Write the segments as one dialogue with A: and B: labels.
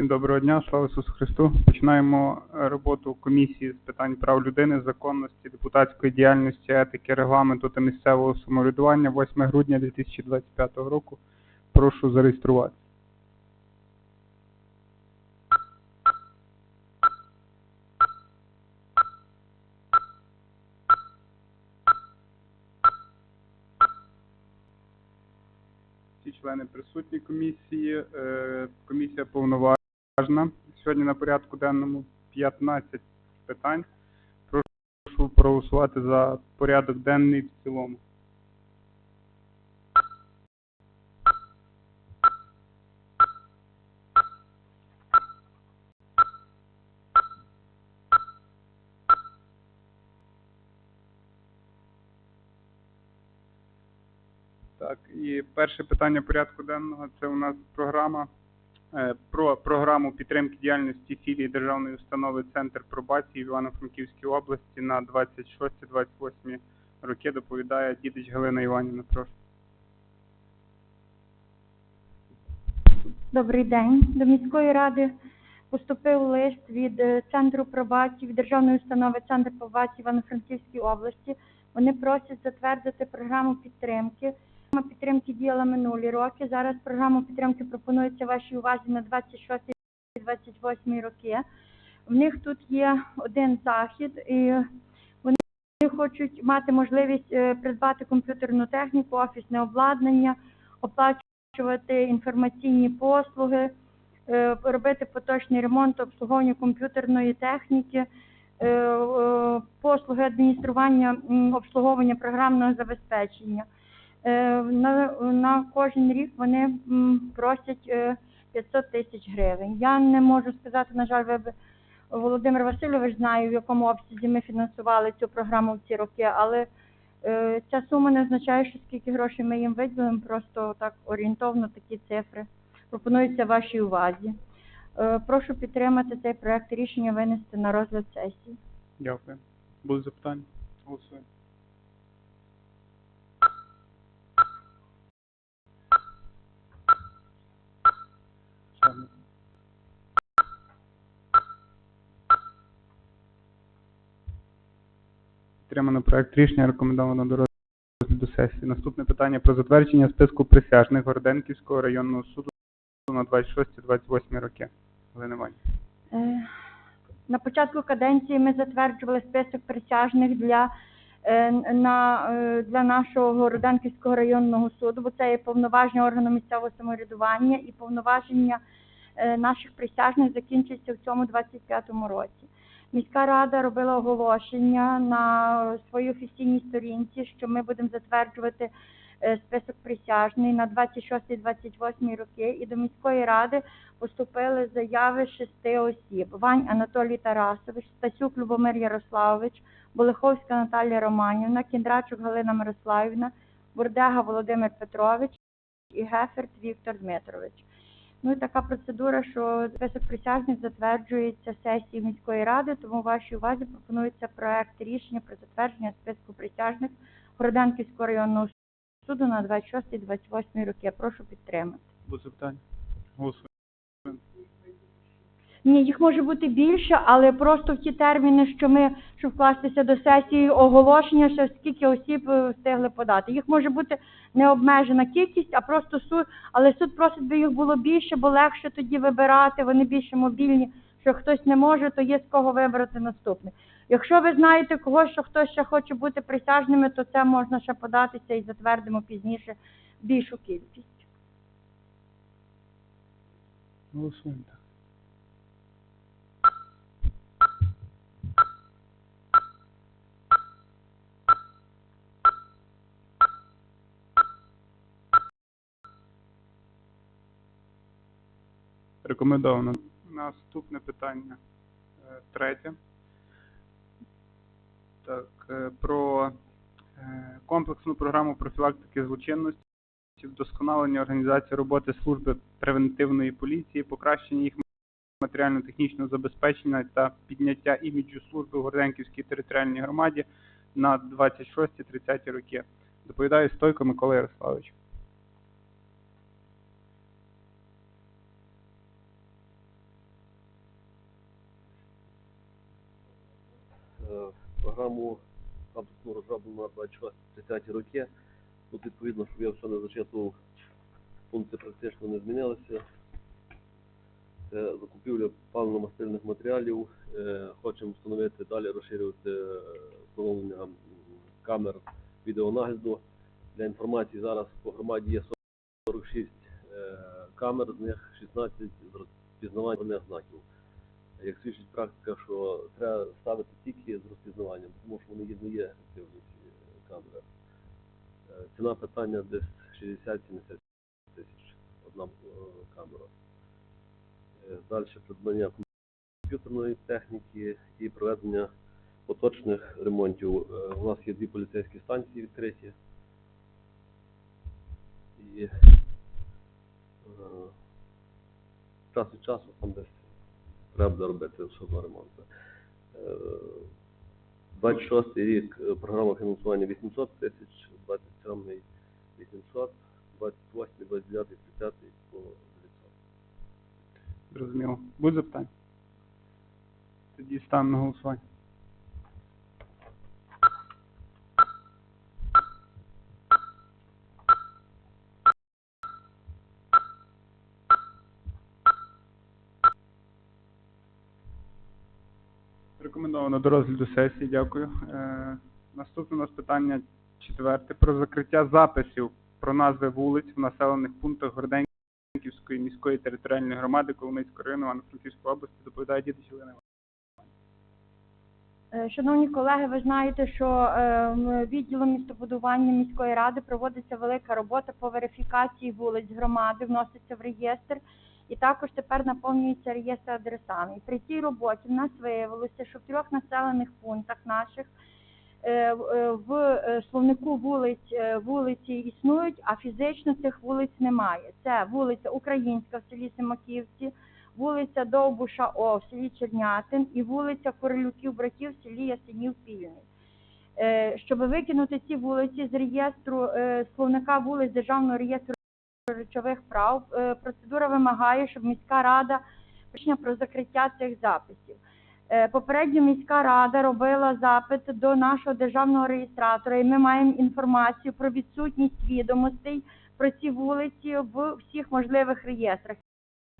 A: Всім доброго дня, слава Ісусу Христу. Починаємо е, роботу комісії з питань прав людини, законності, депутатської діяльності, етики, регламенту та місцевого самоврядування 8 грудня 2025 року. Прошу зареєструвати. Всі члени присутні комісії. Е, Комісія повноважна. Сьогодні на порядку денному 15 питань. Прошу проголосувати за порядок денний в цілому. Так, і перше питання порядку денного це у нас програма про програму підтримки діяльності філії державної установи Центр пробації в Івано-Франківській області на 26-28 роки доповідає дідич Галина Іванівна. Прошу.
B: Добрий день. До міської ради поступив лист від е, Центру пробації, від Державної установи Центр пробації Івано-Франківській області. Вони просять затвердити програму підтримки. Програма підтримки діяла минулі роки. Зараз програма підтримки пропонується вашій увазі на 26-28 роки. В них тут є один захід, і вони хочуть мати можливість е, придбати комп'ютерну техніку, офісне обладнання, оплачувати інформаційні послуги, е, робити поточний ремонт, обслуговування комп'ютерної техніки, е, послуги адміністрування, обслуговування програмного забезпечення. Е, На, на кожен рік вони просять е, 500 тисяч гривень. Я не можу сказати, на жаль, ви Володимир Васильович знає, в якому обсязі ми фінансували цю програму в ці роки, але е, ця сума не означає, що скільки грошей ми їм виділимо, просто так орієнтовно такі цифри пропонуються вашій увазі. Е, прошу підтримати цей проект рішення винести на розгляд сесії.
A: Дякую. Будуть запитання? Голосуємо. Підтримано проект рішення, рекомендовано до розгляду сесії. Наступне питання про затвердження списку присяжних Городенківського районного суду на 26-28 роки. Галина Іванівна.
B: Е, На початку каденції ми затверджували список присяжних для, е, на, е, для нашого Городенківського районного суду, бо це є повноваження органу місцевого самоврядування і повноваження наших присяжних закінчиться в цьому 25-му році. Міська рада робила оголошення на своїй офіційній сторінці, що ми будемо затверджувати е, список присяжний на 26-28 роки, і до міської ради поступили заяви шести осіб: Вань Анатолій Тарасович, Стасюк Любомир Ярославович, Болиховська Наталія Романівна, Кіндрачук Галина Мирославівна, Бурдега Володимир Петрович і Геферт Віктор Дмитрович. Ну і така процедура, що список присяжних затверджується сесією міської ради, тому вашій увазі пропонується проект рішення про затвердження списку присяжних Городенківського районного суду на 26-28 роки. Прошу підтримати.
A: Будь запитання? Голосуємо.
B: Ні, їх може бути більше, але просто в ті терміни, що ми, щоб вкластися до сесії оголошення, що скільки осіб е, встигли подати. Їх може бути необмежена кількість, а просто суд, але суд просить, би їх було більше, бо легше тоді вибирати, вони більше мобільні. Що хтось не може, то є з кого вибрати наступне. Якщо ви знаєте когось, що хтось ще хоче бути присяжними, то це можна ще податися і затвердимо пізніше більшу кількість.
A: Голосуємо. Рекомендовано. Наступне питання. е, Третє. Так, е, про е, комплексну програму профілактики злочинності, вдосконалення організації роботи служби превентивної поліції, покращення їх матеріально-технічного забезпечення та підняття іміджу служби в Горденківській територіальній громаді на 26-30 роки. Доповідає Стойко Микола Ярославович.
C: е, програму кампусну розроблено на 26-30 роки. Тут відповідно, щоб я все не зачитував, пункти практично не змінилися. Це закупівля паливно-мастильних матеріалів. Е, Хочемо встановити далі розширювати е, встановлення камер відеонагляду. Для інформації зараз по громаді є 46 е, камер, з них 16 з розпізнаванням знаків. Як свідчить практика, що треба ставити тільки з розпізнаванням, тому що вони не є ефективні ці камери. Е, Ціна питання десь 60-70 тисяч одна е, камера. Е, Далі придбання комп'ютерної техніки і проведення поточних ремонтів. У нас є дві поліцейські станції відкриті. І час від часу там десь треба робити особливо ремонту. Е, 26 рік е, програма фінансування 800 тисяч, 27 800, 28, 29, 30 по 900.
A: Зрозуміло. Будь запитання? Тоді ставимо на голосування. Рекомендовано до розгляду сесії, дякую. Е, наступне у нас питання четверте про закриття записів про назви вулиць в населених пунктах Горденківської міської територіальної громади Коломийського району Івано-Франківської області доповідає Єлена.
B: Е, Шановні колеги, ви знаєте, що е, відділом містобудування міської ради проводиться велика робота по верифікації вулиць громади, вноситься в реєстр, і також тепер наповнюється реєстр адресами. І при цій роботі в нас виявилося, що в трьох населених пунктах наших е, в- е, е, словнику вулиць вулиці існують, а фізично цих вулиць немає. Це вулиця Українська в селі Семаківці, вулиця Довбуша О в селі Чернятин і вулиця Королюків братів в селі Ясенів Пільний. Щоб викинути ці вулиці з реєстру словника вулиць Державного реєстру речових прав, е, процедура вимагає, щоб міська рада рішення про закриття цих записів. Е, Попередньо міська рада робила запит до нашого державного реєстратора, і ми маємо інформацію про відсутність відомостей про ці вулиці в всіх можливих реєстрах.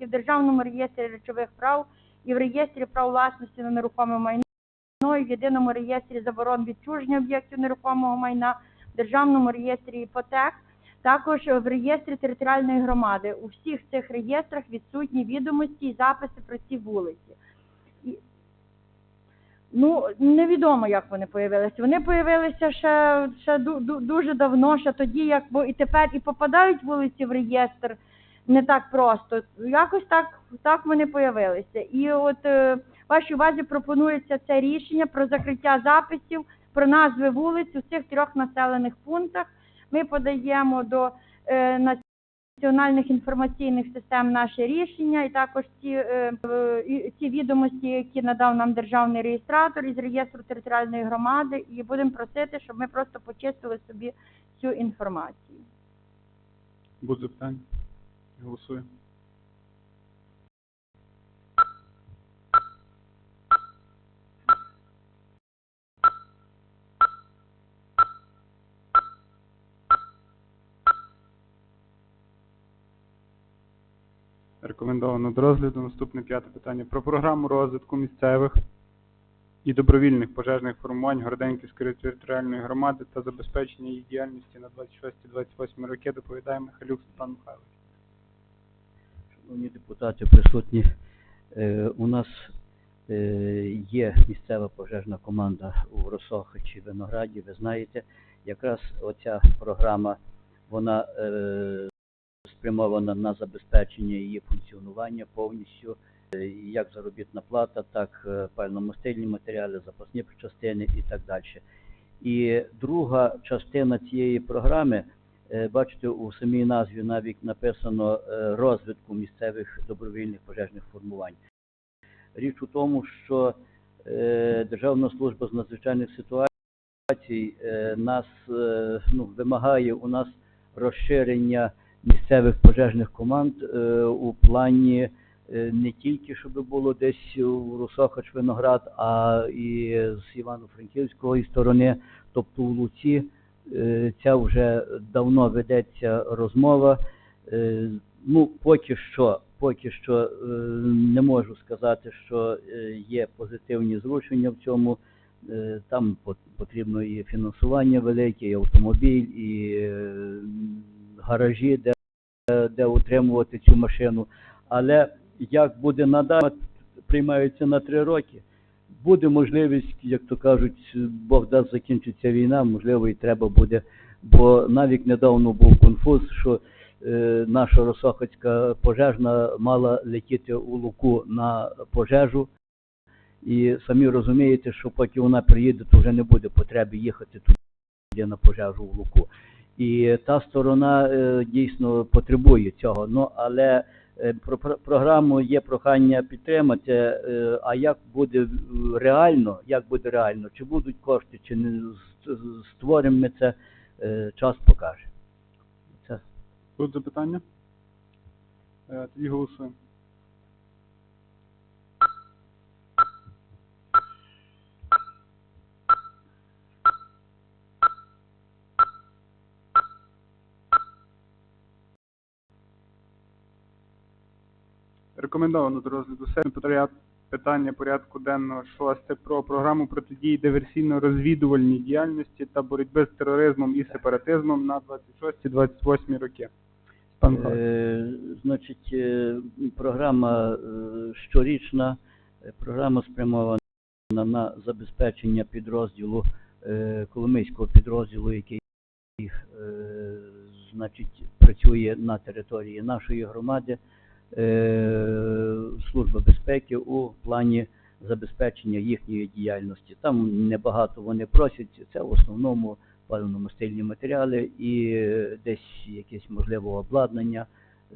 B: В Державному реєстрі речових прав, і в реєстрі прав власності на нерухоме майно, і в єдиному реєстрі заборон відчуження об'єктів нерухомого майна, в Державному реєстрі іпотек, також в реєстрі територіальної громади. У всіх цих реєстрах відсутні відомості і записи про ці вулиці. Ну, невідомо, як вони появилися. Вони появилися ще, ще ду- ду- дуже давно, ще тоді, як бо і тепер і попадають вулиці в реєстр не так просто. Якось так, так вони появилися. І от е, вашій увазі пропонується це рішення про закриття записів про назви вулиць у цих трьох населених пунктах. Ми подаємо до е, національних інформаційних систем наші рішення, і також ці, е, ці відомості, які надав нам державний реєстратор із реєстру територіальної громади, і будемо просити, щоб ми просто почистили собі цю інформацію.
A: Будь запитання? Голосуємо. Рекомендовано до розгляду. Наступне п'яте питання. Про програму розвитку місцевих і добровільних пожежних формувань Городенківської територіальної громади та забезпечення їх діяльності на 26-28 роки доповідає Михайлюк Степан Михайлович.
D: Шановні депутати, присутні, е, у нас е, є місцева пожежна команда у Росохичі, Винограді, ви знаєте, якраз оця програма, вона е, спрямована на забезпечення її функціонування повністю, е, як заробітна плата, так е, пальномастильні матеріали, запасні частини і так далі. І друга частина цієї програми Е, Бачите, у самій назві навіть написано розвитку місцевих добровільних пожежних формувань. Річ у тому, що Державна служба з надзвичайних ситуацій нас ну, вимагає у нас розширення місцевих пожежних команд е, у плані е, не тільки щоб було десь у Росохач виноград, а і з Івано-Франківської сторони, тобто у Луці, е, ця вже давно ведеться розмова. Ну, поки що, поки що не можу сказати, що є позитивні зрушення в цьому. Там пот- потрібно і фінансування велике, і автомобіль, і гаражі, де, де утримувати цю машину. Але як буде надалі, приймаються на три роки. Буде можливість, як то кажуть, Бог дасть закінчиться війна, можливо, і треба буде. Бо навіть недавно був конфуз, що е, наша Росохацька пожежна мала летіти у Луку на пожежу. І самі розумієте, що поки вона приїде, то вже не буде потреби їхати туди на пожежу в Луку. І та сторона е, дійсно потребує цього. Ну але е, про, про програму є прохання підтримати. Е, а як буде реально, як буде реально, чи будуть кошти, чи не створимо ми це, час покаже. Це
A: Будуть запитання? Тоді голосуємо. Рекомендовано до розгляду сесії. Питання порядку денного шосте про програму протидії диверсійно-розвідувальній діяльності та боротьби з тероризмом і сепаратизмом на 26-28 роки. Пан
D: Е, значить, е, програма е, щорічна, е, програма спрямована на забезпечення підрозділу, Коломийського підрозділу, який значить, працює на території нашої громади, е, Служба безпеки у плані забезпечення їхньої діяльності. Там небагато вони просять, це в основному паливно-мастильні матеріали і е, десь якесь можливо обладнання.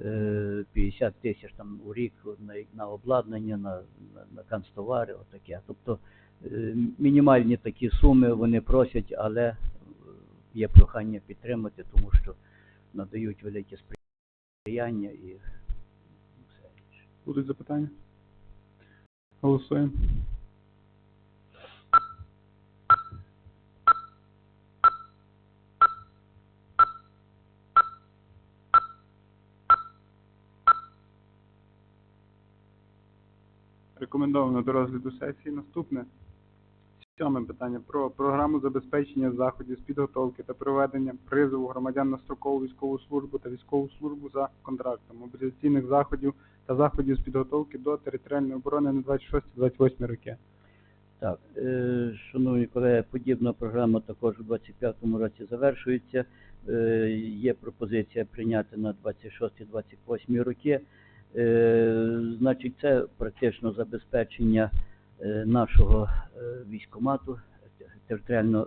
D: е, 50 тисяч там у рік на, на обладнання, на, на, на канцтовари, отаке. Тобто е, мінімальні такі суми вони просять, але е, є прохання підтримати, тому що надають велике сприяння і.
A: Будуть запитання? Голосуємо. Рекомендовано до розгляду сесії. Наступне. Сьоме питання про програму забезпечення заходів з підготовки та проведення призову громадян на строкову військову службу та військову службу за контрактом, мобілізаційних заходів та заходів з підготовки до територіальної оборони на 26-28 роки.
D: Так, е, шановні колеги, подібна програма також у 25-му році завершується. Е, є пропозиція прийняти на 26-28 роки. Е, значить, це практично забезпечення нашого військомату, територіального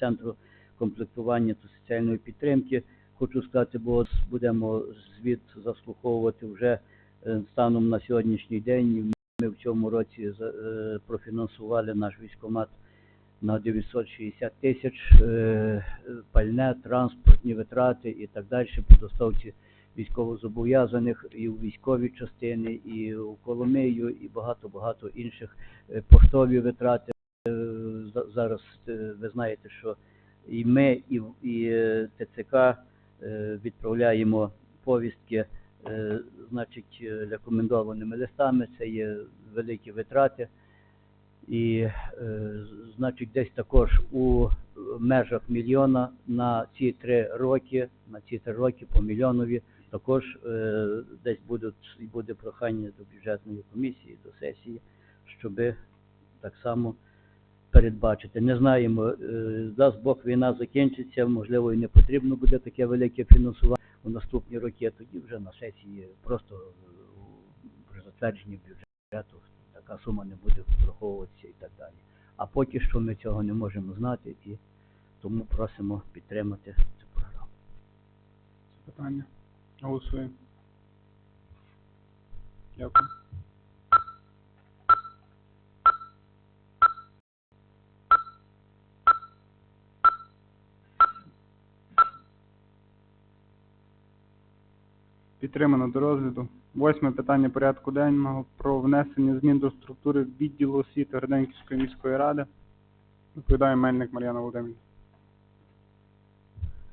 D: центру комплектування та соціальної підтримки. Хочу сказати, бо будемо звіт заслуховувати вже е, станом на сьогоднішній день. Ми в цьому році е, профінансували наш військомат на 960 тисяч е, пальне, транспортні витрати і так далі по доставці військовозобов'язаних і у військові частини, і у Коломию, і багато-багато інших е, поштові витрати. За- Зараз ви знаєте, що і ми, і, і ТЦК відправляємо повістки е, значить, е, рекомендованими листами, це є великі витрати. І, е, значить, десь також у межах мільйона на ці три роки, на ці три роки по мільйонові, також е, десь будуть, і буде прохання до бюджетної комісії, до сесії, щоби так само передбачити. Не знаємо, е, дасть Бог війна закінчиться, можливо, і не потрібно буде таке велике фінансування у наступні роки, тоді вже на сесії просто е, при затвердженні бюджету така сума не буде враховуватися і так далі. А поки що ми цього не можемо знати і тому просимо підтримати цю програму.
A: Запитання. Голосуємо. Дякую. Підтримано до розгляду. Восьме питання порядку денного про внесення змін до структури відділу освіти Городенківської міської ради. Відповідає Мельник Мар'яна Володимирівна.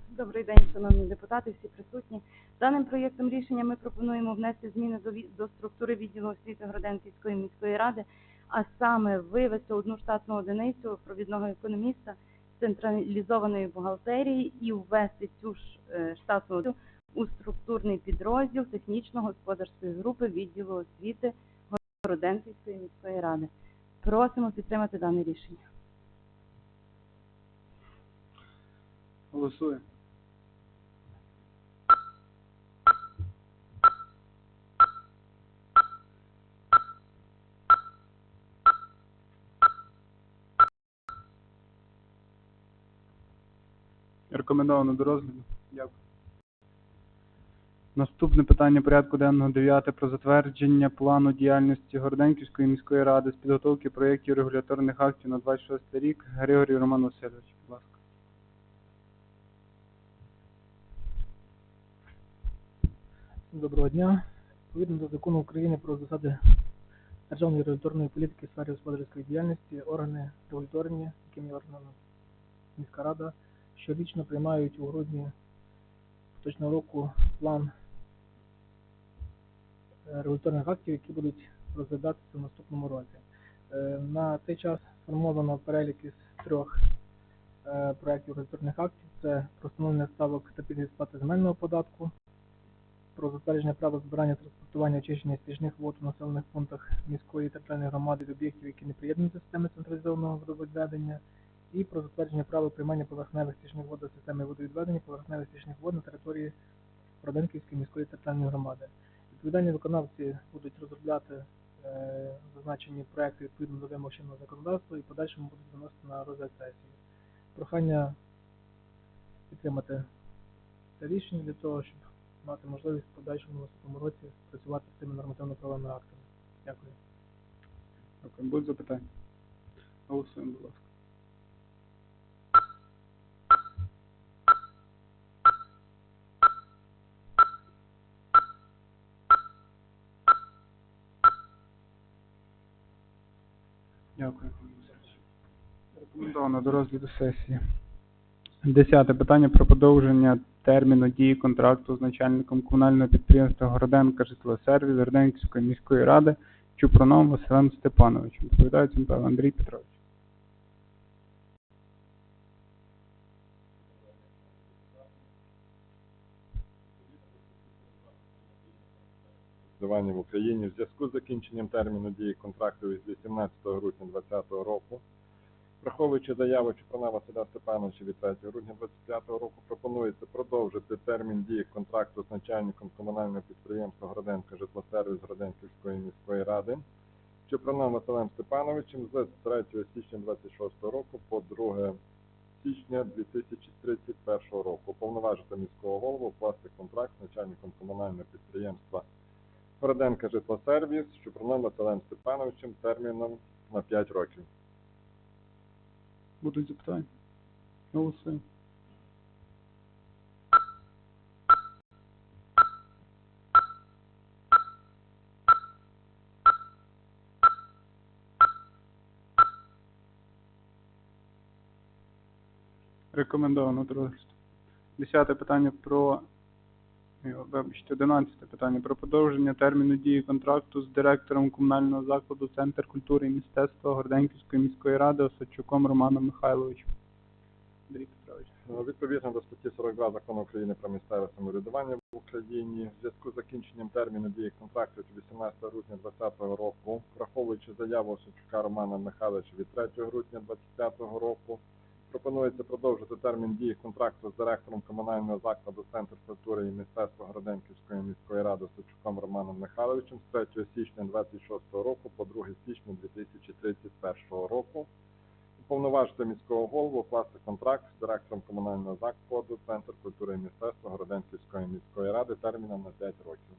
E: Добрий день, шановні депутати, всі присутні. Даним проєктом рішення ми пропонуємо внести зміни до, до структури відділу освіти Городенківської міської ради, а саме вивести одну штатну одиницю провідного економіста з централізованої бухгалтерії і ввести цю ж е, штатну одиницю у структурний підрозділ технічно-господарської групи відділу освіти Городенківської міської ради. Просимо підтримати дане рішення.
A: Голосує. Рекомендовано до розгляду. Наступне питання порядку денного 9 про затвердження плану діяльності Городенківської міської ради з підготовки проєктів регуляторних актів на 26 рік. Григорій Роман Васильович, будь ласка.
F: Доброго дня. Відповідно до закону України про засади державної регуляторної політики в сфері господарської діяльності, органи регуляторні, якими є органами міська рада, щорічно приймають у грудні поточного року план регуляторних актів, які будуть розглядатися в наступному році. Е, На цей час сформовано перелік із трьох е, проєктів регуляторних актів. Це про встановлення ставок та пільги земельного податку, про затвердження права збирання транспортування очищення стічних вод у населених пунктах міської територіальної громади від об'єктів, які не приєднані до системи централізованого водовідведення, і про затвердження права приймання поверхневих стічних вод до системи водовідведення поверхневих стічних вод на території Роденківської міської територіальної громади. Відповідальні виконавці будуть розробляти е, зазначені проекти відповідно до вимог чинного законодавства і подальшому будуть виносити на розгляд сесії. Прохання підтримати це рішення для того, щоб мати можливість в подальшому наступному році працювати з цими нормативно-правовими актами. Дякую.
A: Дякую. Будуть запитання? Голосуємо, будь ласка. Дякую. Рекомендовано до розгляду сесії. Десяте питання про подовження терміну дії контракту з начальником комунального підприємства Городенка житлосервіс Городенківської міської ради Чупроном Василем Степановичем. Цимпел Андрій Петрович.
G: Проживання в Україні в зв'язку з закінченням терміну дії контракту від 18 грудня 2020 року. Враховуючи заяву Чуприна Василя Степановича від 3 грудня 2025 року, пропонується продовжити термін дії контракту з начальником комунального підприємства Граденко житлосервіс Граденківської міської ради Чуприном Василем Степановичем з 3 січня 2026 року по 2 січня 2031 року. Повноважити міського голову укласти контракт з начальником комунального підприємства Городенка житлосервіс з Чупроном Василем Степановичем терміном на 5 років.
A: Будуть запитання? Голосуємо. Рекомендовано до. Десяте питання про Вибачте, 11 питання про продовження терміну дії контракту з директором комунального закладу Центр культури і мистецтва Горденківської міської ради Осадчуком Романом Михайловичем. Андрій Петрович.
G: Е, Відповідно до статті 42 Закону України про місцеве самоврядування в Україні, в зв'язку з закінченням терміну дії контракту від 18 грудня 2020 року, враховуючи заяву Осадчука Романа Михайловича від 3 грудня 2025 року, пропонується продовжити термін дії контракту з директором комунального закладу Центр культури і мистецтва Городенківської міської ради Осадчуком Романом Михайловичем з 3 січня 2026 року по 2 січня 2031 року. Уповноважити міського голову укласти контракт з директором комунального закладу Центр культури і мистецтва Городенківської міської ради терміном на 5 років.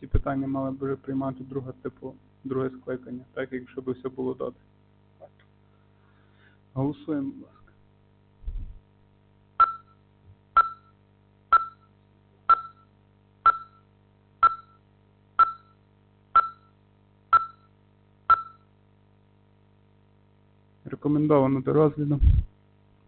A: Ці- питання мали б вже приймати друге типу, друге скликання, так якщо б все було добре. Голосуємо, будь ласка. Рекомендовано до розгляду.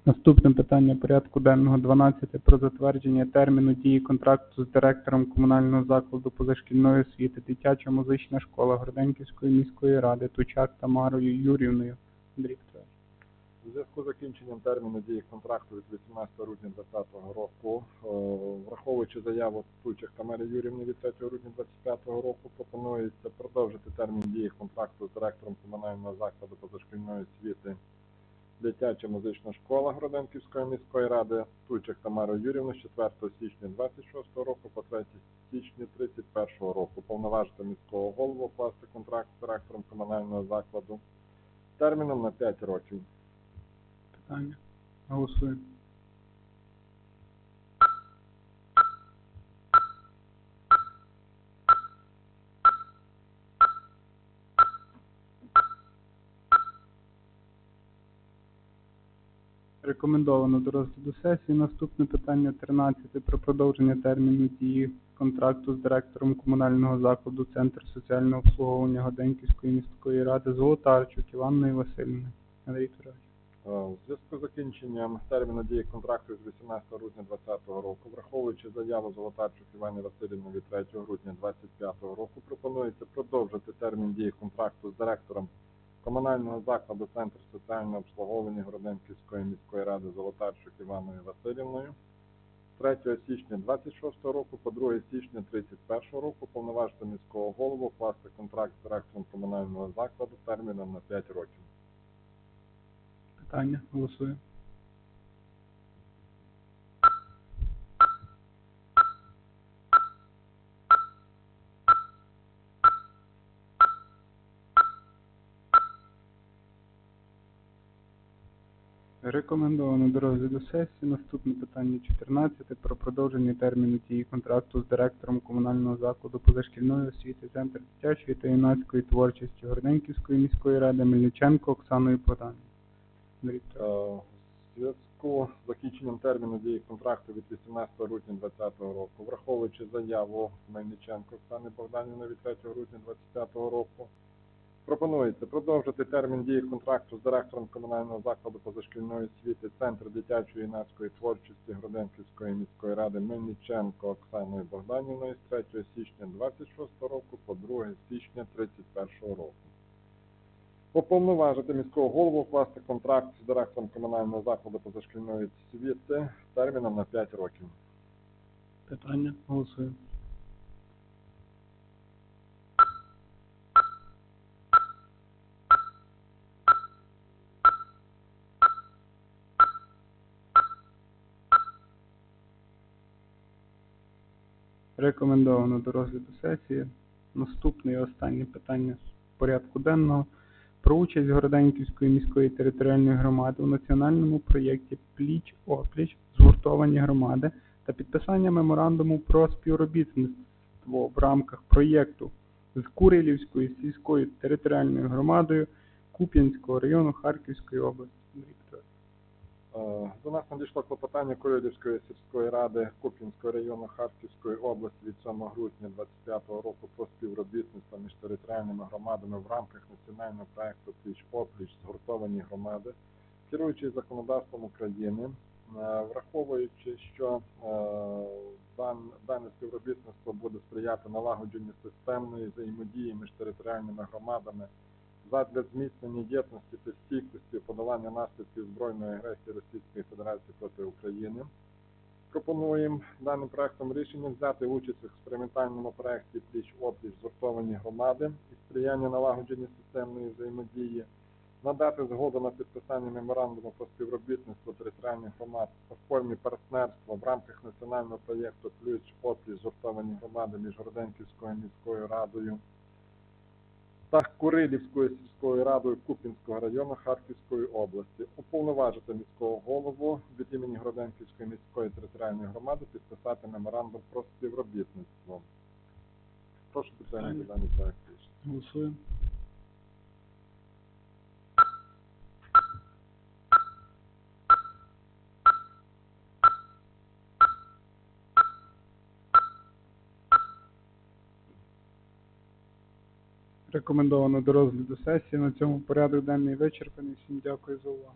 A: Наступне питання порядку денного 12 про затвердження терміну дії контракту з директором комунального закладу позашкільної освіти дитяча музична школа Горденківської міської ради Тучак Тамарою Юрівною. Андрій
G: у зв'язку з закінченням терміну дії контракту від 18 грудня 2020 року, е, враховуючи заяву Тучих Тамари Юрівни від 3 грудня 2025 року, пропонується продовжити термін дії контракту з директором комунального закладу позашкільної освіти Дитяча музична школа Гроденківської міської ради Тучих Тамару Юрівну з 4 січня 26 року по 3 січня 31 року. Повноважити міського голову укласти контракт з директором комунального закладу терміном на 5 років.
A: Питання. Голосуємо. Рекомендовано до розгляду сесії. Наступне питання 13 про продовження терміну дії контракту з директором комунального закладу Центр соціального обслуговування Годенківської міської ради Золотарчук Іванною Васильівною. Андрій Петрович.
G: Е, У зв'язку з закінченням терміну дії контракту з 18 грудня 2020 року, враховуючи заяву Золотарчук Івані Васильівни від 3 грудня 2025 року, пропонується продовжити термін дії контракту з директором комунального закладу Центр соціального обслуговування Городенківської міської ради Золотарчук Іваною Васильівною. 3 січня 26 року по 2 січня 31 року повноважити міського голову вкласти контракт з директором комунального закладу терміном на 5 років.
A: Питання. Голосуємо. Рекомендовано до розгляду сесії. Наступне питання 14 про продовження терміну дії контракту з директором комунального закладу позашкільної освіти Центр дитячої та юнацької творчості Горденківської міської ради Мельниченко Оксаною Богданівною. Андрій
G: Е, зв'язку з закінченням терміну дії контракту від 18 грудня 2020 року, враховуючи заяву Мельниченко Оксани Богданівни від 3 грудня 2025 року, пропонується продовжити термін дії контракту з директором комунального закладу позашкільної освіти Центр дитячої юнацької творчості Гроденківської міської ради Мельниченко Оксаною Богданівною з 3 січня 26 року по 2 січня 31 року. Уповноважити міського голову вкласти контракт з директором комунального закладу позашкільної освіти терміном на 5 років.
A: Питання. Голосуємо. Рекомендовано до розгляду сесії. Наступне і останнє питання з порядку денного про участь Городенківської міської територіальної громади у національному проєкті Пліч опліч згуртовані громади та підписання меморандуму про співробітництво в рамках проєкту з Курилівською сільською територіальною громадою Куп'янського району Харківської області.
G: Е, До нас надійшло клопотання Курилівської сільської ради Куп'янського району Харківської області від 7 грудня 2025 року про співробітництво між територіальними громадами в рамках національного проекту Пліч опліч згуртовані громади, керуючись законодавством України, е, враховуючи, що е, дане співробітництво буде сприяти налагодженню системної взаємодії між територіальними громадами задля зміцнення єдності та стійкості подолання наслідків збройної агресії Російської Федерації проти України. Пропонуємо даним проектом рішення взяти участь в експериментальному проекті пліч опліч згуртовані громади і сприяння налагодженню системної взаємодії, надати згоду на підписання меморандуму про співробітництво територіальних громад у формі партнерства в рамках національного проєкту пліч опліч згуртовані громади між Городенківською міською радою та Курилівською сільською радою Купінського району Харківської області уповноважити міського голову від імені Гроденківської міської територіальної громади підписати меморандум про співробітництво. Прошу підтримати дані проект.
A: Голосуємо. Рекомендовано до розгляду сесії. На цьому порядок денний вичерпаний. Всім дякую за увагу.